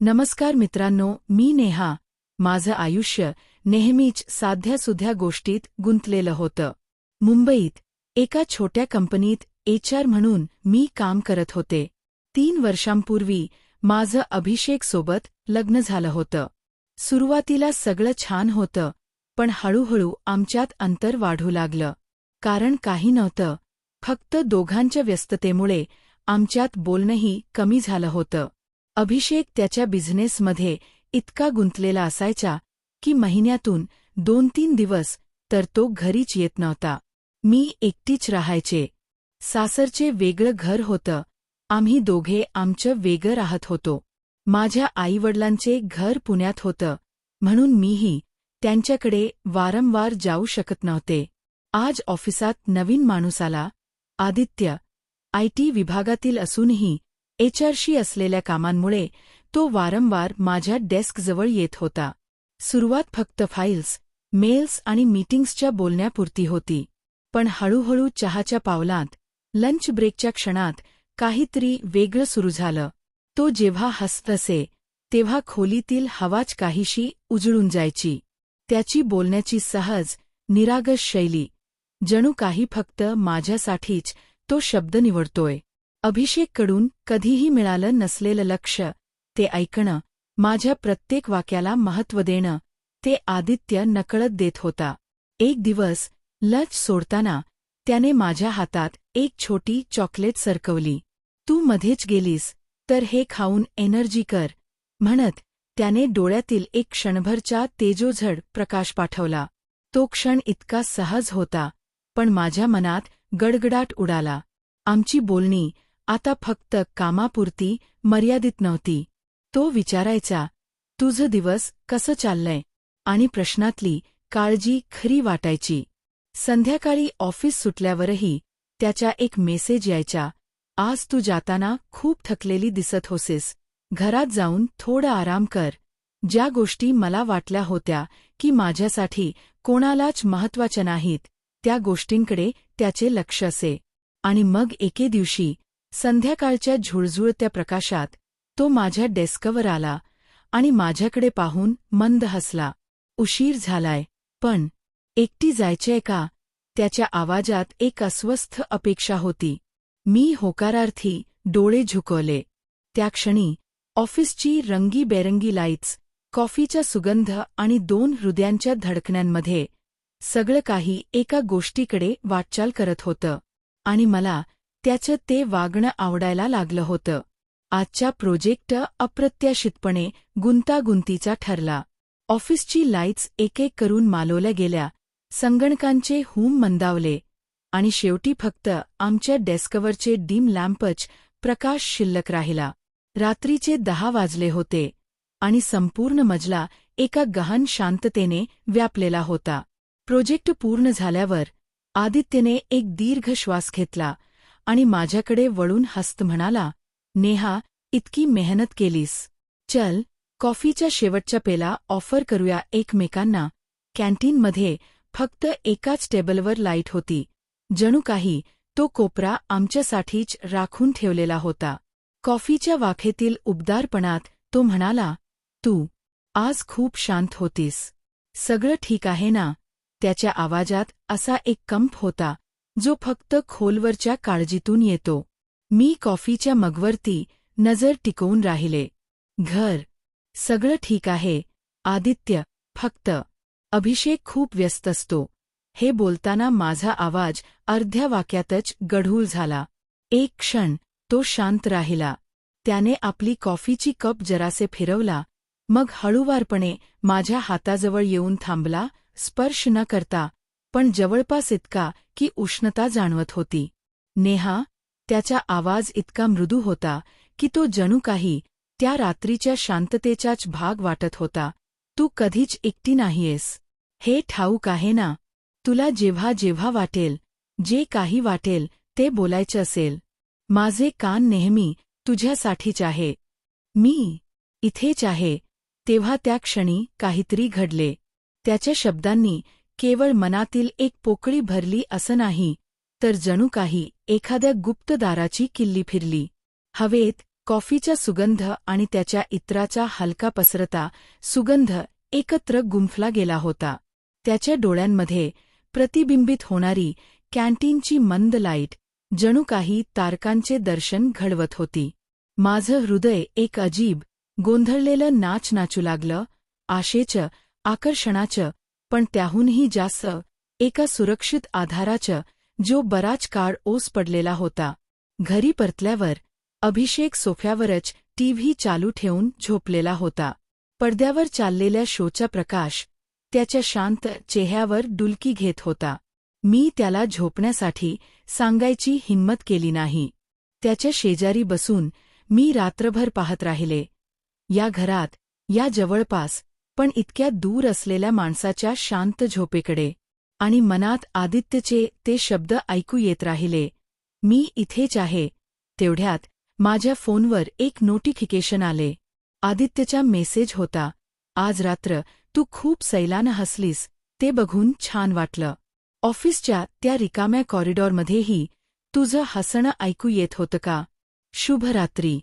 नमस्कार मित्रांनो मी नेहा. माझं आयुष्य नेहमीच साध्यासुध्या गोष्टीत गुंतलेलं होतं. मुंबईत एका छोट्या कंपनीत एचआर म्हणून मी काम करत होते. तीन वर्षांपूर्वी माझं अभिषेकसोबत लग्न झालं होतं. सुरुवातीला सगळं छान होतं पण हळूहळू आमच्यात अंतर वाढू लागलं. कारण काही नव्हतं फक्त दोघांच्या व्यस्ततेमुळे आमच्यात बोलणंही कमी झालं होतं. अभिषेक त्याच्या बिझनेसमध्ये इतका गुंतलेला असायचा की महिन्यातून दोन तीन दिवस तर तो घरीच येत नव्हता. मी एकटीच राहायचे. सासरचे वेगळं घर होतं. आम्ही दोघे आमचं वेगळं राहत होतो. माझ्या आईवडिलांचे घर पुण्यात होतं. म्हणून मीही त्यांच्याकडे वारंवार जाऊ शकत नव्हते. आज ऑफिसात नवीन माणूस आला. आदित्य आयटी विभागातील असूनही एचआरशी असलेल्या कामांमुळे तो वारंवार माझ्या डेस्कजवळ येत होता. सुरुवात फक्त फाईल्स मेल्स आणि मीटिंग्सच्या बोलण्यापुरती होती. पण हळूहळू चहाच्या पावलांत लंच ब्रेकच्या क्षणात काहीतरी वेगळं सुरू झालं. तो जेव्हा हसत असे तेव्हा खोलीतील हवाच काहीशी उजळून जायची. त्याची बोलण्याची सहज निरागस शैली. जणू काही फक्त माझ्यासाठीच तो शब्द निवडतोय. अभिषेककडून कधीही मिळालं नसलेलं लक्ष ते ऐकणं माझ्या प्रत्येक वाक्याला महत्त्व देणं ते आदित्य नकळत देत होता. एक दिवस लच सोडताना त्याने माझ्या हातात एक छोटी चॉकलेट सरकवली. तू मध्येच गेलीस तर हे खाऊन एनर्जी कर म्हणत त्याने डोळ्यातील एक क्षणभरचा तेजोझड प्रकाश पाठवला. तो क्षण इतका सहज होता पण माझ्या मनात गडगडाट उडाला. आमची बोलणी आता फक्त कामापुरती मर्यादित नव्हती. तो विचारायचा तुझं दिवस कसं चाललंय? आणि प्रश्नातली काळजी खरी वाटायची. संध्याकाळी ऑफिस सुटल्यावरही त्याच्या एक मेसेज यायचा आज तू जाताना खूप थकलेली दिसत होसेस. घरात जाऊन थोडं आराम कर. ज्या गोष्टी मला वाटल्या होत्या की माझ्यासाठी कोणालाच महत्त्वाच्या नाहीत त्या गोष्टींकडे त्याचे लक्ष असे. आणि मग एके दिवशी संध्याकाळच्या झुळझुळत्या प्रकाशात तो माझ्या डेस्कवर आला आणि माझ्याकडे पाहून मंद हसला. उशीर झालाय पण एकटी जायचेय का? त्याच्या आवाजात एक अस्वस्थ अपेक्षा होती. मी होकारार्थी डोळे झुकवले. त्या क्षणी ऑफिसची रंगीबेरंगी लाईट्स कॉफीचा सुगंध आणि दोन हृदयांच्या धडकण्यांमध्ये सगळं काही एका गोष्टीकडे वाटचाल करत होतं आणि मला त्याचं ते वागणं आवडायला लागलं होतं. आजच्या प्रोजेक्ट अप्रत्याशितपणे गुंतागुंतीचा ठरला. ऑफिसची लाईट्स एक एक करून मालवल्या गेल्या. संगणकांचे हूम मंदावले. आणि शेवटी फक्त आमच्या डेस्कवरचे डीम लॅम्पच प्रकाश शिल्लक राहिला. रात्रीचे दहा वाजले होते. आणि संपूर्ण मजला एका गहन शांततेने व्यापलेला होता. प्रोजेक्ट पूर्ण झाल्यावर आदित्यने एक दीर्घ श्वास घेतला. आणि माझ्याकडे वळून हस्त म्हणाला नेहा इतकी मेहनत केलीस. चल कॉफीच्या शेवटच्या पेला ऑफर करूया एकमेकांना. कॅन्टीनमध्ये फक्त एकाच टेबलवर लाइट होती. जणू काही तो कोपरा आमच्यासाठीच राखून ठेवलेला होता. कॉफीच्या वाखेतील उबदारपणात तो म्हणाला तू आज खूप शांत होतीस. सगळं ठीक आहे ना? त्याच्या आवाजात असा एक कंप होता. जो फक्त खोलवरच्या काळजीतून येतो. मी कॉफीच्या मगवरती नजर टिकवून राहिले. घर. सगळं ठीक आहे. आदित्य फक्त. अभिषेक खूप व्यस्त असतो. हे बोलताना माझा आवाज अर्ध्या वाक्यातच गढूळ झाला. एक क्षण तो शांत राहिला. त्याने आपली कॉफीची कप जरासे फिरवला. मग हळूवारपणे माझ्या हाताजवळ येऊन थांबला स्पर्श न करता. पण जवळपास इतका की उष्णता जाणवत होती. नेहा त्याचा आवाज इतका मृदू होता की तो जणू काही त्या रात्रीच्या शांततेचाच भाग वाटत होता. तू कधीच एकटी नाहीयेस. हे ठाऊक आहे ना? तुला जेव्हा जेव्हा वाटेल जे काही वाटेल ते बोलायचं असेल. माझे कान नेहमी तुझ्यासाठीच आहे. मी इथेच आहे. तेव्हा त्या क्षणी काहीतरी घडले. त्याच्या शब्दांनी केवळ मनातील एक पोकळी भरली असं नाही तर जणू काही एखाद्या गुप्तदाराची किल्ली फिरली. हवेत कॉफीचा सुगंध आणि त्याच्या इत्राचा हलका पसरता सुगंध एकत्र गुंफला गेला होता. त्याच्या डोळ्यांमध्ये प्रतिबिंबित होणारी कॅन्टीनची मंद लाइट जणू काही तारकांचे दर्शन घडवत होती. माझं हृदय एक अजीब गोंधळलेलं नाच नाचू लागलं आशेचं आकर्षणाचं पण त्याहूनही जास्त एका सुरक्षित आधाराचं जो बराच काळ ओस पडलेला होता. घरी परतल्यावर अभिषेक सोफ्यावरच टीव्ही चालू ठेवून झोपलेला होता. पडद्यावर चाललेल्या शोचा प्रकाश त्याच्या शांत चेहऱ्यावर डुलकी घेत होता. मी त्याला झोपण्यासाठी सांगायची हिंमत केली नाही. त्याच्या शेजारी बसून मी रात्रभर पाहत राहिले. या घरात या जवळपास पण इतक्या दूर असलेल्या माणसाच्या शांत झोपेकडे आणि मनात आदित्यचे ते शब्द ऐकू येत राहिले मी इथेच आहे. तेवढ्यात माझ्या फोनवर एक नोटिफिकेशन आले. आदित्यचा मेसेज होता आज रात्र तू खूप सैलानं हसलीस ते बघून छान वाटलं. ऑफिसच्या त्या रिकाम्या कॉरिडॉरमध्येही तुझं हसणं ऐकू येत होतं का? शुभरात्री.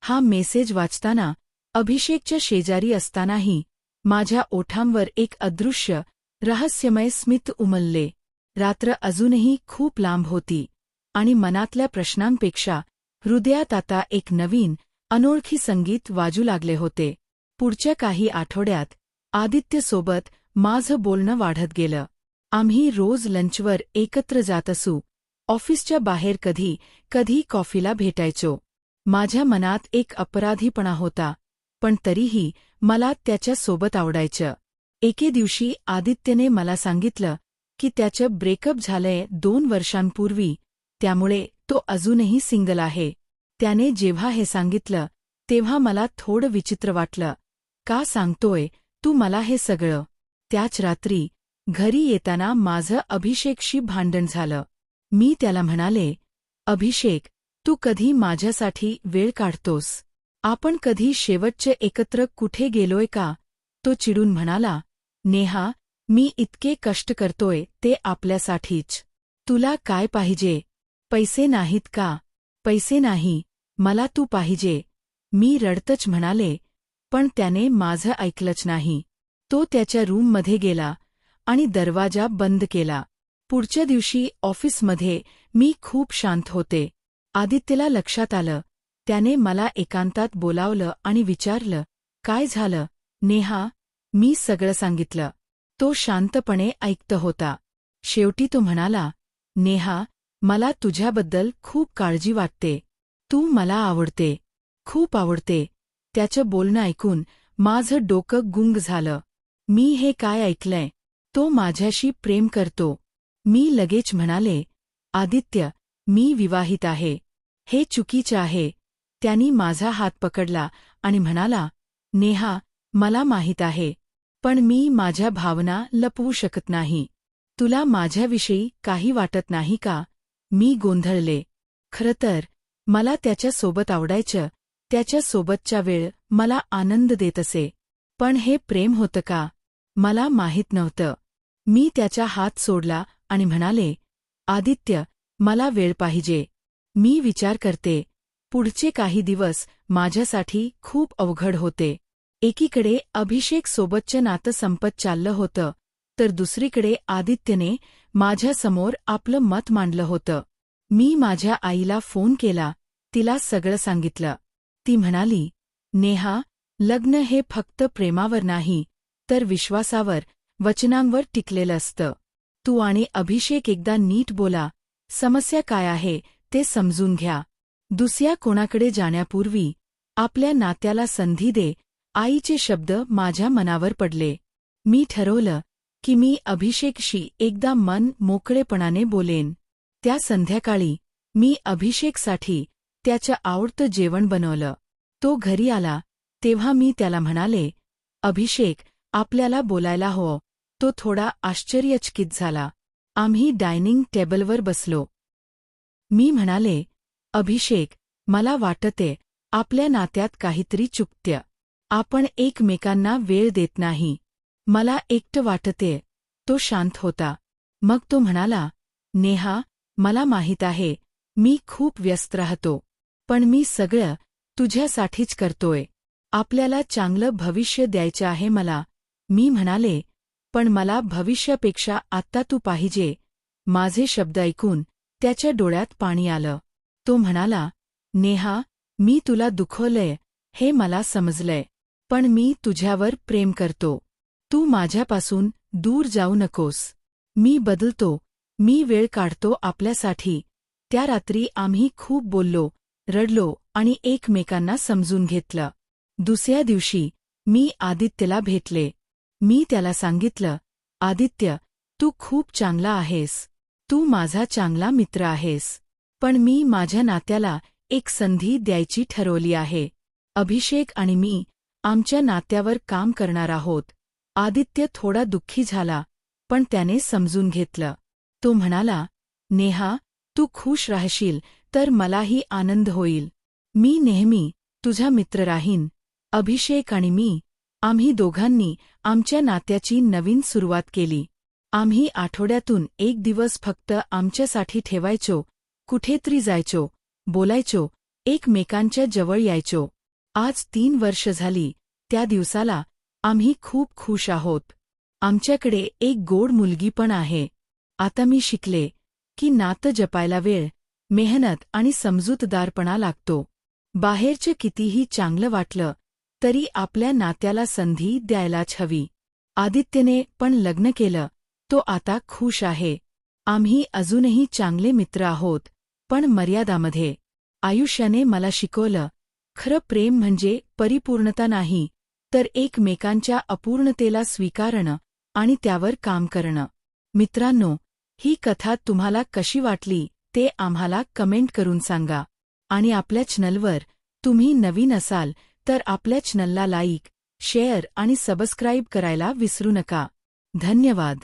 हा मेसेज वाचताना अभिषेकच्या शेजारी असतानाही माझ्या ओठांवर एक अदृश्य रहस्यमय स्मित उमलले. रात्र अजूनही खूप लांब होती आणि मनातल्या प्रश्नांपेक्षा हृदयात आता एक नवीन अनोळखी संगीत वाजू लागले होते. पुढच्या काही आठवड्यात आदित्यसोबत माझं बोलणं वाढत गेलं. आम्ही रोज लंचवर एकत्र जात असू ऑफिसच्या बाहेर कधी कधी कॉफीला भेटायचो. माझ्या मनात एक अपराधीपणा होता पण तरीही मला त्याच्या सोबत आवडायचं. एके दिवशी आदित्यने मला सांगितलं की त्याचं ब्रेकअप झालंय दोन वर्षांपूर्वी त्यामुळे तो अजूनही सिंगल आहे. त्याने जेव्हा हे सांगितलं तेव्हा मला थोडं विचित्र वाटलं. का सांगतोय तू मला हे सगळं? त्याच रात्री घरी येताना माझं अभिषेकशी भांडण झालं. मी त्याला म्हणाले अभिषेक तू कधी माझ्यासाठी वेळ काढतोस? आपण कधी शेवटचे एकत्र कुठे गेलोय का? तो चिडून म्हणाला नेहा मी इतके कष्ट करतोय ते आपल्यासाठीच. तुला काय पाहिजे? पैसे नाहीत का? पैसे नाही मला तू पाहिजे. मी रडतच म्हणाले पण त्याने माझं ऐकलंच नाही. तो त्याच्या रूममध्ये गेला आणि दरवाजा बंद केला. पुढच्या दिवशी ऑफिसमध्ये मी खूप शांत होते. आदित्यला लक्षात आलं त्याने मला एकांतात बोलावलं आणि विचारलं काय झालं? नेहा मी सगळं सांगितलं. तो शांतपणे ऐकत होता. शेवटी तो म्हणाला नेहा मला तुझ्याबद्दल खूप काळजी वाटते. तू मला आवडते. खूप आवडते. त्याचं बोलणं ऐकून माझं डोकं गुंग झालं. मी हे काय ऐकलंय? तो माझ्याशी प्रेम करतो. मी लगेच म्हणाले आदित्य मी विवाहित आहे. हे चुकीचं आहे. त्यांनी माझा हात पकडला आणि म्हणाला नेहा मला माहीत आहे पण मी माझ्या भावना लपवू शकत नाही. तुला माझ्याविषयी काही वाटत नाही का? मी गोंधळले. खरं तर मला त्याच्यासोबत आवडायचं. त्याच्यासोबतच्या वेळ मला आनंद देत असे. पण हे प्रेम होतं का? मला माहीत नव्हतं. मी त्याचा हात सोडला आणि म्हणाले आदित्य मला वेळ पाहिजे. मी विचार करते. पुढचे काही दिवस माझ्यासाठी खूप अवघड होते. एकीकडे अभिषेक सोबतचं नातं संपत चाललं होतं तर दुसरीकडे आदित्यने माझ्यासमोर आपलं मत मांडलं होतं. मी माझ्या आईला फोन केला तिला सगळं सांगितलं. ती म्हणाली नेहा लग्न हे फक्त प्रेमावर नाही तर विश्वासावर वचनांवर टिकलेलं असतं. तू आणि अभिषेक एकदा नीट बोला समस्या काय आहे ते समजून घ्या. दुसऱ्या कोणाकडे जाण्यापूर्वी आपल्या नात्याला संधी दे आईचे शब्द माझ्या मनावर पडले. मी ठरवलं की मी अभिषेकशी एकदा मन मोकळेपणाने बोलेन. त्या संध्याकाळी मी अभिषेकसाठी त्याचं आवडतं जेवण बनवलं. तो घरी आला तेव्हा मी त्याला म्हणाले अभिषेक आपल्याला बोलायला हो तो थोडा आश्चर्यचकित झाला. आम्ही डायनिंग टेबलवर बसलो. मी म्हणाले अभिषेक मला वाटते आपल्या नात्यात काहीतरी चुकत्य. आपण एकमेकांना वेळ देत नाही. मला एकटं वाटते. तो शांत होता. मग तो म्हणाला नेहा मला माहीत आहे मी खूप व्यस्त राहतो. पण मी सगळं तुझ्यासाठीच करतोय. आपल्याला चांगलं भविष्य द्यायचं आहे मला. मी म्हणाले पण मला भविष्यापेक्षा आत्ता तू पाहिजे. माझे शब्द ऐकून त्याच्या डोळ्यात पाणी आलं. तो म्हणाला नेहा मी तुला दुखवलंय हे मला समजलंय पण मी तुझ्यावर प्रेम करतो. तू माझ्यापासून दूर जाऊ नकोस. मी बदलतो मी वेळ काढतो आपल्यासाठी. त्या रात्री आम्ही खूप बोललो रडलो आणि एकमेकांना समजून घेतलं. दुसऱ्या दिवशी मी आदित्यला भेटले. मी त्याला सांगितलं आदित्य तू खूप चांगला आहेस. तू माझा चांगला मित्र आहेस. पण मी माझ्या नात्याला एक संधी द्यायची ठरवली आहे. अभिषेक आणि मी आमच्या नात्यावर काम करणार आहोत. आदित्य थोडा दुःखी झाला पण त्याने समजून घेतलं. तो म्हणाला नेहा तू खुश राहशील तर मलाही आनंद होईल. मी नेहमी तुझा मित्र राहीन. अभिषेक आणि मी आम्ही दोघांनी आमच्या नात्याची नवीन सुरुवात केली. आम्ही आठवड्यातून एक दिवस फक्त आमच्यासाठी ठेवायचो कुठेतरी जायचो बोलायचो एकमेकांच्या जवळ यायचो. आज तीन वर्ष झाली त्या दिवसाला आम्ही खूप खुश आहोत. आमच्याकडे एक गोड मुलगी पण आहे. आता मी शिकले की नातं जपायला वेळ मेहनत आणि समजूतदारपणा लागतो. बाहेरचं कितीही चांगलं वाटलं तरी आपल्या नात्याला संधी द्यायलाच हवी. आदित्यने पण लग्न केलं तो आता खुश आहे. आम्ही अजूनही चांगले मित्र आहोत. पण मर्यादामध्ये. आयुष्याने मला शिकवलं खरं प्रेम म्हणजे परिपूर्णता नाही तर एकमेकांच्या अपूर्णतेला स्वीकारणं आणि त्यावर काम करणं. मित्रांनो ही कथा तुम्हाला कशी वाटली ते आम्हाला कमेंट करून सांगा. आणि आपल्या चॅनलवर तुम्ही नवीन असाल तर आपल्या चॅनलला लाईक शेअर आणि सबस्क्राईब करायला विसरू नका. धन्यवाद.